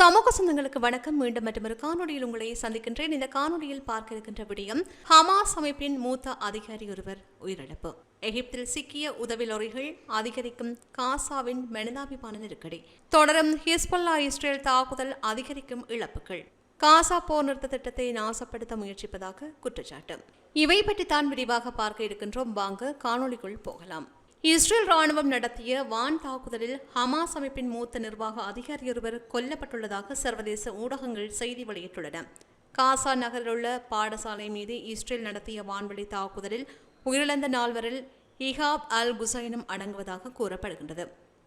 சமூக சொந்தங்களுக்கு வணக்கம். மீண்டும் மற்றொரு காணொலியில் உங்களை சந்திக்கின்றேன். இந்த காணொலியில் பார்க்க இருக்கின்ற விடயம் ஹமாஸ் அமைப்பின் மூத்த அதிகாரி ஒருவர் உயிரிழப்பு. எகிப்தில் சிக்கிய உதவிலொறிகள் அதிகரிக்கும் காசாவின் மனிதாபிமான நெருக்கடி. தொடரும் ஹிஸ்புல்லா இஸ்ரேல் தாக்குதல் அதிகரிக்கும் இழப்புகள். காசா போர் நிறுத்த திட்டத்தை நாசப்படுத்த முயற்சிப்பதாக குற்றச்சாட்டு. இவை பற்றி தான் விரிவாக பார்க்க இருக்கின்றோம். வாங்க காணொளிக்குள் போகலாம். இஸ்ரேல் ராணுவம் நடத்திய வான் தாக்குதலில் ஹமாஸ் அமைப்பின் மூத்த நிர்வாக அதிகாரியொருவர் கொல்லப்பட்டுள்ளதாக சர்வதேச ஊடகங்கள் செய்தி வெளியிட்டுள்ளன. காசா நகரில் உள்ள பாடசாலை மீது இஸ்ரேல் நடத்திய வான்வழி தாக்குதலில் உயிரிழந்த நால்வரில் இஹாப் அல் குசைனும் அடங்குவதாக கூறப்படுகின்றது.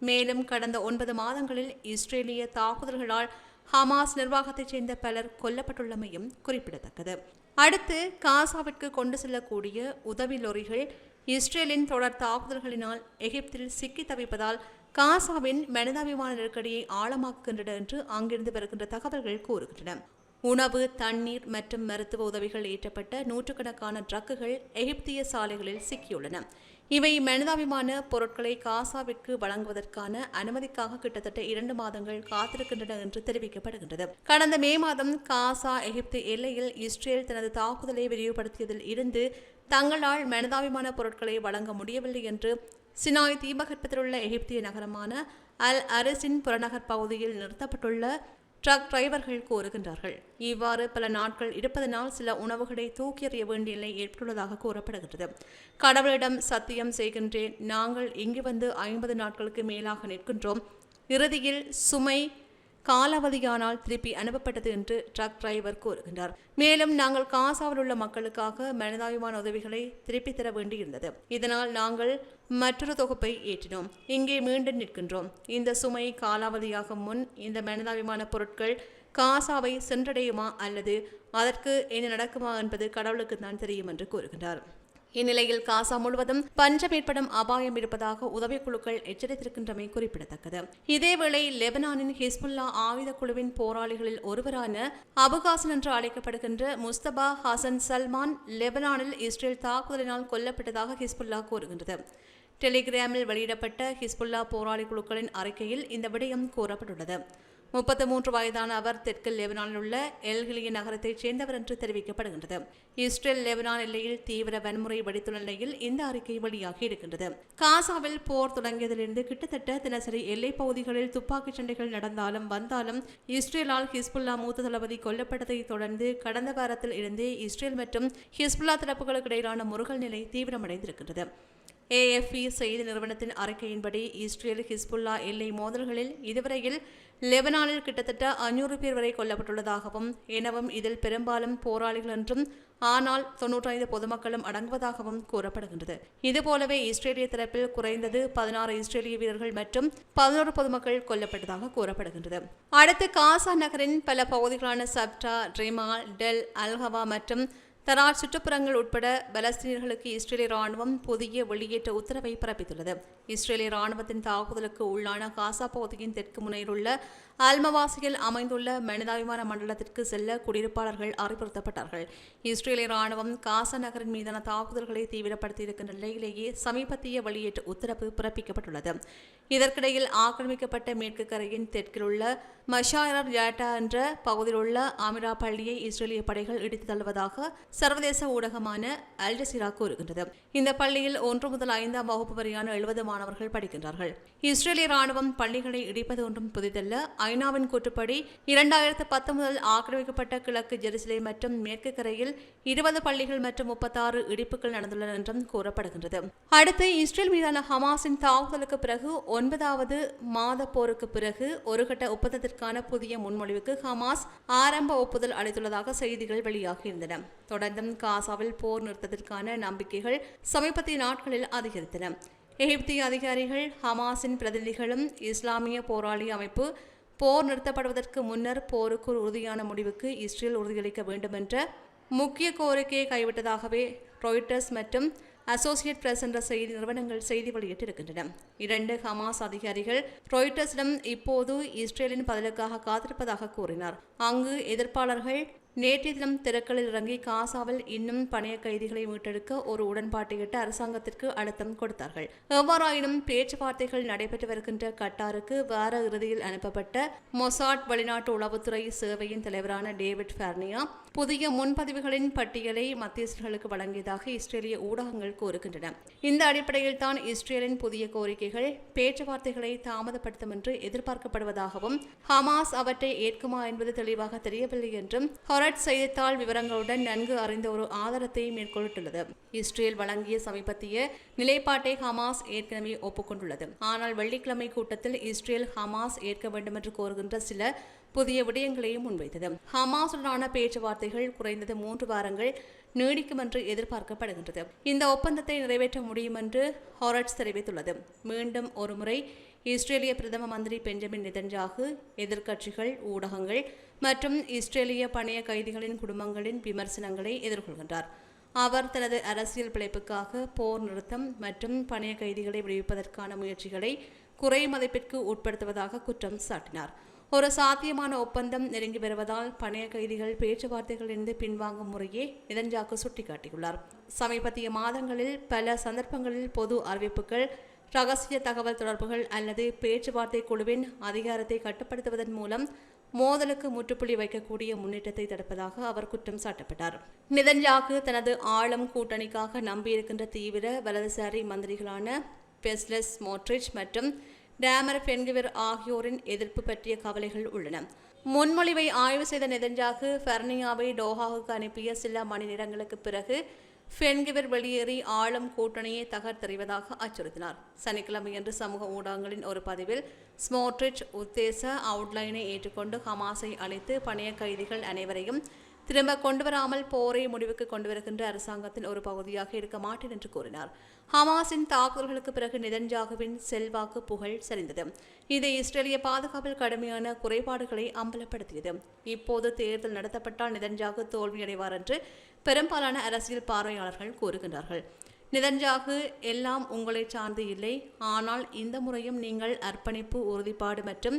மேலும் கடந்த ஒன்பது மாதங்களில் இஸ்ரேலிய தாக்குதல்களால் ஹமாஸ் நிர்வாகத்தைச் சேர்ந்த பலர் கொல்லப்பட்டுள்ளமையும் குறிப்பிடத்தக்கது. அடுத்து காசாவிற்கு கொண்டு செல்லக்கூடிய உதவி லொரிகள் இஸ்ரேலின் தொடர் தாக்குதல்களினால் எகிப்தில் சிக்கி தவிப்பதால் காசாவின் மனிதாபிமான நெருக்கடியை ஆழமாக்குகின்றன என்று அங்கிருந்து வருகின்ற தகவல்கள் கூறுகின்றன. உணவு தண்ணீர் மற்றும் மருத்துவ உதவிகள் ஏற்றப்பட்ட நூற்றுக்கணக்கான ட்ரக்குகள் எகிப்திய சாலைகளில் சிக்கியுள்ளன. இவை மனிதாபிமான பொருட்களை காசாவிற்கு வழங்குவதற்கான அனுமதிக்காக கிட்டத்தட்ட இரண்டு மாதங்கள் காத்திருக்கின்றன என்று தெரிவிக்கப்படுகின்றது. கடந்த மே மாதம் காசா எகிப்து எல்லையில் இஸ்ரேல் தனது தாக்குதலை விரிவுபடுத்தியதில் இருந்து தங்களால் மனிதாபிமான பொருட்களை வழங்க முடியவில்லை என்று சினாய் தீபகற்பத்தில் உள்ள எகிப்திய நகரமான அல் அரசின் புறநகர் பகுதியில் நிறுத்தப்பட்டுள்ள ட்ரக் டிரைவர்கள் கூறுகின்றார்கள். இவ்வாறு பல நாட்கள் இருப்பதனால் சில உணவுகளை தூக்கி எறிய வேண்டிய நிலை ஏற்பட்டுள்ளதாக கூறப்படுகிறது. கடவுளிடம் சத்தியம் செய்கின்றேன். நாங்கள் இங்கு வந்து ஐம்பது நாட்களுக்கு மேலாக நிற்கின்றோம். இறுதியில் சுமை காலாவதியானால் திருப்பி அனுப்பப்பட்டது என்று ட்ரக் டிரைவர் கூறுகின்றார். மேலும் நாங்கள் காசாவில் உள்ள மக்களுக்காக மனிதாபிமான உதவிகளை திருப்பி தர வேண்டியிருந்தது. இதனால் நாங்கள் மற்றொரு தொகுப்பை ஏற்றினோம். இங்கே மீண்டும் நிற்கின்றோம். இந்த சுமை காலாவதியாகும் முன் இந்த மனிதாபிமான பொருட்கள் காசாவை சென்றடையுமா அல்லது அதற்கு என்ன நடக்குமா என்பது கடவுளுக்கு தான் தெரியும் என்று கூறுகின்றார். இந்நிலையில் காசா முழுவதும் பஞ்சம் ஏற்படும் அபாயம் இருப்பதாக உதவிக்குழுக்கள் எச்சரித்திருக்கின்றமை குறிப்பிடத்தக்கது. இதேவேளை லெபனானின் ஹிஸ்புல்லா ஆயுத குழுவின் போராளிகளில் ஒருவரான அபுகாசன் என்று அழைக்கப்படுகின்ற முஸ்தபா ஹசன் சல்மான் லெபனானில் இஸ்ரேல் தாக்குதலினால் கொல்லப்பட்டதாக ஹிஸ்புல்லா கூறுகின்றது. டெலிகிராமில் வெளியிடப்பட்ட ஹிஸ்புல்லா போராளி குழுக்களின் அறிக்கையில் இந்த விடயம் கூறப்பட்டுள்ளது. முப்பத்தி மூன்று வயதான அவர் தெற்கு லெபனானில் உள்ள எல்கிலிய நகரத்தைச் சேர்ந்தவர் என்று தெரிவிக்கப்படுகின்றது. இஸ்ரேல் லெபனான் எல்லையில் தீவிர வன்முறை வெடித்துள்ள நிலையில் இந்த அறிக்கை வெளியாகி இருக்கின்றது. காசாவில் போர் தொடங்கியதிலிருந்து கிட்டத்தட்ட தினசரி எல்லைப் பகுதிகளில் துப்பாக்கிச் சண்டைகள் நடந்தாலும் வந்தாலும் இஸ்ரேலால் ஹிஸ்புல்லா மூத்த தளபதி கொல்லப்பட்டதை தொடர்ந்து கடந்த வாரத்தில் இருந்தே இஸ்ரேல் மற்றும் ஹிஸ்புல்லா தரப்புகளுக்கு இடையிலான முருகல் நிலை தீவிரமடைந்திருக்கின்றது. ஏஎஃப்பி செய்தி நிறுவனத்தின் அறிக்கையின்படி இஸ்ரேல் ஹிஸ்புல்லா எல்லை மோதல்களில் இதுவரையில் லெபனானில் கிட்டத்தட்ட அஞ்சூறு பேர் வரை கொல்லப்பட்டுள்ளதாகவும் எனவும் இதில் பெரும்பாலும் போராளிகள் என்றும் ஆனால் தொன்னூற்றைந்து பொதுமக்களும் அடங்குவதாகவும் கூறப்படுகின்றது. இதுபோலவே இஸ்ரேலிய தரப்பில் குறைந்தது பதினாறு இஸ்ரேலிய வீரர்கள் மற்றும் பதினோரு பொதுமக்கள் கொல்லப்பட்டதாக கூறப்படுகின்றது. அடுத்து காசா நகரின் பல பகுதிகளான சப்டா ட்ரிமால் டெல் அல்ஹவா மற்றும் தனால் சுற்றுப்புறங்கள் உட்பட பலஸ்தீனியர்களுக்கு இஸ்ரேலிய ராணுவம் புதிய வெளியேற்ற உத்தரவை பிறப்பித்துள்ளது. இஸ்ரேலிய ராணுவத்தின் தாக்குதலுக்கு உள்ளான காசா பகுதியின் தெற்கு முனையில் உள்ள அல்மவாசியில் அமைந்துள்ள மனிதாபிமான மண்டலத்திற்கு செல்ல குடியிருப்பாளர்கள் அறிவுறுத்தப்பட்டார்கள். இஸ்ரேலிய ராணுவம் காசா நகரின் மீதான தாக்குதல்களை தீவிரப்படுத்தியிருக்கின்ற நிலையிலேயே சமீபத்திய வெளியேற்ற உத்தரவு பிறப்பிக்கப்பட்டுள்ளது. இதற்கிடையில் ஆக்கிரமிக்கப்பட்ட மேற்கு கரையின் தெற்கில் உள்ள மஷாயர் ஜாட்டா என்ற பகுதியில் உள்ள ஆமிரா பள்ளியை இஸ்ரேலிய படைகள் இடித்து தள்ளுவதாக சர்வதேச ஊடகமான அல் ஜசீரா கூறுகின்றது. இந்த பள்ளியில் ஒன்று முதல் ஐந்தாம் வகுப்பு வரையான எழுபது மாணவர்கள் படிக்கின்றார்கள். இஸ்ரேலிய ராணுவம் பள்ளிகளை இடிப்பது ஒன்றும் புதிதல்ல. ஐநாவின் கூற்றுப்படி இரண்டாயிரத்து பத்து முதல் ஆக்கிரமிக்கப்பட்ட கிழக்கு ஜெருசலே மற்றும் மேற்கு கரையில் இருபது பள்ளிகள் மற்றும் முப்பத்தாறு இடிப்புகள் நடந்துள்ளன என்றும் கூறப்படுகின்றது. அடுத்து இஸ்ரேல் மீதான ஹமாஸின் தாக்குதலுக்கு பிறகு ஒன்பதாவது மாத போருக்கு பிறகு ஒரு கட்ட ஒப்பந்தத்திற்கான புதிய முன்மொழிவுக்கு ஹமாஸ் ஆரம்ப ஒப்புதல் அளித்துள்ளதாக செய்திகள் வெளியாகியிருந்தன. தொடர்ந்தும் காசாவில் போர் நிறுத்தத்திற்கான நம்பிக்கைகள் சமீபத்திய நாட்களில் அதிகரித்தன. எகிப்திய அதிகாரிகள் ஹமாஸின் பிரதிநிதிகளும் இஸ்லாமிய போராளி அமைப்பு போர் நிறுத்தப்படுவதற்கு முன்னர் போருக்கு ஒரு உறுதியான முடிவுக்கு இஸ்ரேல் உறுதியளிக்க வேண்டும் என்ற முக்கிய கோரிக்கையை கைவிட்டதாகவே ரொய்டர்ஸ் மற்றும் அசோசியேட் பிரஸ் என்ற செய்தி நிறுவனங்கள் செய்தி வெளியிட்டிருக்கின்றன. இரண்டு ஹமாஸ் அதிகாரிகள் ரொய்டர்ஸிடம் இப்போது இஸ்ரேலின் பதிலுக்காக காத்திருப்பதாக கூறினார். அங்கு எதிர்ப்பாளர்கள் நேற்றைய தினம் திறக்கலில் இறங்கி காசாவில் இன்னும் பணைய கைதிகளை மீட்டெடுக்க ஒரு உடன்பாட்டை எட்ட அரசாங்கத்திற்கு அழுத்தம் கொடுத்தார்கள். எவ்வாறாயினும் பேச்சுவார்த்தைகள் நடைபெற்று வருகின்ற கட்டாருக்கு வார இறுதியில் அனுப்பப்பட்ட மொசாட் வெளிநாட்டு உளவுத்துறை சேவையின் தலைவரான டேவிட் ஃபெர்னியா புதிய முன்பதிவுகளின் பட்டியலை மத்தியஸ்தர்களுக்கு வழங்கியதாக இஸ்ரேலிய ஊடகங்கள் கூறுகின்றன. இந்த அடிப்படையில் தான் இஸ்ரேலின் புதிய கோரிக்கைகள் பேச்சுவார்த்தைகளை தாமதப்படுத்தும் என்று எதிர்பார்க்கப்படுவதாகவும் ஹமாஸ் அவற்றை ஏற்குமா என்பது தெளிவாக தெரியவில்லை என்றும் ஹொரட் செய்தித்தாள் விவரங்களுடன் நன்கு அறிந்த ஒரு ஆதாரத்தை மேற்கொண்டுள்ளது இஸ்ரேல் வழங்கிய சமீபத்திய நிலைப்பாட்டை ஹமாஸ் ஏற்கனவே ஒப்புக்கொண்டுள்ளது. ஆனால் வெள்ளிக்கிழமை கூட்டத்தில் இஸ்ரேல் ஹமாஸ் ஏற்க வேண்டும் என்று கோருகின்ற சில புதிய விடயங்களையும் முன்வைத்தது. ஹமாஸுடனான பேச்சுவார்த்தைகள் குறைந்தது மூன்று வாரங்கள் நீடிக்கும் என்று எதிர்பார்க்கப்படுகின்றது. இந்த ஒப்பந்தத்தை நிறைவேற்ற முடியும் என்று ஹாரட்ஸ் தெரிவித்துள்ளது. மீண்டும் ஒருமுறை இஸ்ரேலிய பிரதம மந்திரி பெஞ்சமின் நிதன்ஜாகு எதிர்க்கட்சிகள் ஊடகங்கள் மற்றும் இஸ்ரேலிய பணைய கைதிகளின் குடும்பங்களின் விமர்சனங்களை எதிர்கொள்கின்றார். அவர் தனது அரசியல் பிழைப்புக்காக போர் நிறுத்தம் மற்றும் பணைய கைதிகளை விடுவிப்பதற்கான முயற்சிகளை குறை மதிப்பிற்கு உட்படுத்துவதாக குற்றம் சாட்டினார். ஒரு சாத்தியமான ஒப்பந்தம் நெருங்கி வருவதால் பணைய கைதிகள் பேச்சுவார்த்தைகளிலிருந்து பின்வாங்கும் முறையே இதன்ஜாக்கு சுட்டிக்காட்டியுள்ளார். சமீபத்திய மாதங்களில் பல சந்தர்ப்பங்களில் பொது அறிவிப்புகள் ரகசிய தகவல் தொடர்புகள் அல்லது பேச்சுவார்த்தை குழுவின் அதிகாரத்தை கட்டுப்படுத்துவதன் மூலம் மோதலுக்கு முற்றுப்புள்ளி வைக்கக்கூடிய முன்னேற்றத்தை தடுப்பதாக அவர் குற்றம் சாட்டப்பட்டார். நிதன்யாகு தனது ஆழம் கூட்டணிக்காக நம்பியிருக்கின்ற தீவிர வலதுசாரி மந்திரிகளான பெஸ்லஸ் மோட்ரிச் மற்றும் டேமர் பென்கிவிர் ஆகியோரின் எதிர்ப்பு பற்றிய கவலைகள் உள்ளன. முன்மொழிவை ஆய்வு செய்த நெதன்ஜாகு ஃபெர்னியாவை டோஹாவுக்கு அனுப்பிய சில மணி நேரங்களுக்கு பிறகு ஃபென்கிவர் வெளியேறி ஆழம் கூட்டணியை தகர்த்தறிவதாக அச்சுறுத்தினார். சனிக்கிழமையன்று சமூக ஊடகங்களின் ஒரு பதிவில் ஸ்மோட்ரிச் உத்தேச அவுட்லைனை ஏற்றுக்கொண்டு ஹமாஸை அழைத்து பணைய கைதிகள் அனைவரையும் திரும்ப கொண்டுவராமல் போரை முடிவுக்கு கொண்டு வருகின்ற அரசாங்கத்தின் ஒரு பகுதியாக இருக்க மாட்டேன் என்று கூறினார். ஹமாஸின் தாக்குதல்களுக்கு பிறகு நிதன்ஜாகுவின் செல்வாக்கு புகழ் சரிந்தது. இது இஸ்ரேலிய பாதுகாப்பில் கடுமையான குறைபாடுகளை அம்பலப்படுத்தியது. இப்போது தேர்தல் நடத்தப்பட்டால் நிதன்ஜாகு தோல்வியடைவார் என்று பெரும்பாலான அரசியல் பார்வையாளர்கள் கூறுகின்றார்கள். நிதன்ஜாகு எல்லாம் உங்களை சார்ந்து இல்லை. ஆனால் இந்த முறையும் நீங்கள் அர்ப்பணிப்பு உறுதிப்பாடு மற்றும்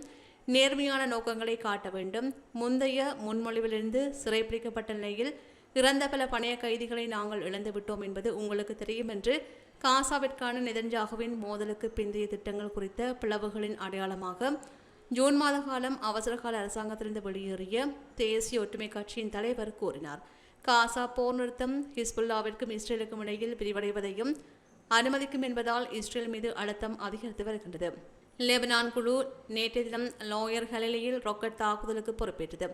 நேர்மையான நோக்கங்களை காட்ட வேண்டும். முந்தைய முன்மொழிவிலிருந்து சிறைப்பிடிக்கப்பட்ட நிலையில் இறந்த பல பணைய கைதிகளை நாங்கள் இழந்துவிட்டோம் என்பது உங்களுக்கு தெரியும் என்று காசாவிற்கான நிதன்ஜாகுவின் மோதலுக்கு பிந்தைய திட்டங்கள் குறித்த பிளவுகளின் அடையாளமாக ஜூன் மாத காலம் அவசரகால அரசாங்கத்திலிருந்து வெளியேறிய தேசிய ஒற்றுமை கட்சியின் தலைவர் கூறினார். காசா போர் நிறுத்தம் ஹிஸ்புல்லாவிற்கும் இஸ்ரேலுக்கும் இடையில் விரிவடைவதையும் அனுமதிக்கும் என்பதால் இஸ்ரேல் மீது அழுத்தம் அதிகரித்து வருகின்றது. லெபனான் குழு நேற்றைய தினம் லோயர் ஹலிலியில் ராக்கெட் தாக்குதலுக்கு பொறுப்பேற்றது.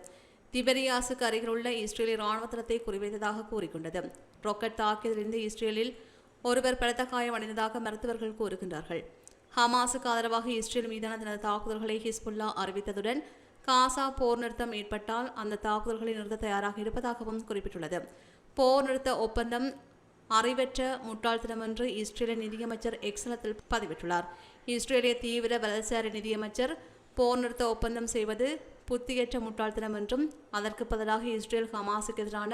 திபெரியாசுக்கு அருகிலுள்ள இஸ்ரேலிய ராணுவ தளத்தை குறிவைத்ததாக கூறிக்கொண்டது. ராக்கெட் தாக்கியதிலிருந்து இஸ்ரேலில் ஒருவர் பலத்த காயம் அடைந்ததாக மருத்துவர்கள் கூறுகின்றார்கள். ஹமாஸுக்கு ஆதரவாக இஸ்ரேல் மீதான தனது தாக்குதல்களை ஹிஸ்புல்லா அறிவித்ததுடன் காசா போர் நிறுத்தம் ஏற்பட்டால் அந்த தாக்குதல்களை நிறுத்த தயாராக இருப்பதாகவும் குறிப்பிட்டுள்ளது. போர் நிறுத்த ஒப்பந்தம் அறிவற்ற முட்டாள்தனம் என்று இஸ்ரேலிய நிதியமைச்சர் எக்ஸலத்தில் பதிவிட்டுள்ளார். இஸ்ரேலிய தீவிர வலதுசாரி நிதியமைச்சர் போர் நிறுத்த ஒப்பந்தம் செய்வது புத்தியற்ற முட்டாள்தனம் என்றும் அதற்கு பதிலாக இஸ்ரேல் ஹமாஸுக்கு எதிரான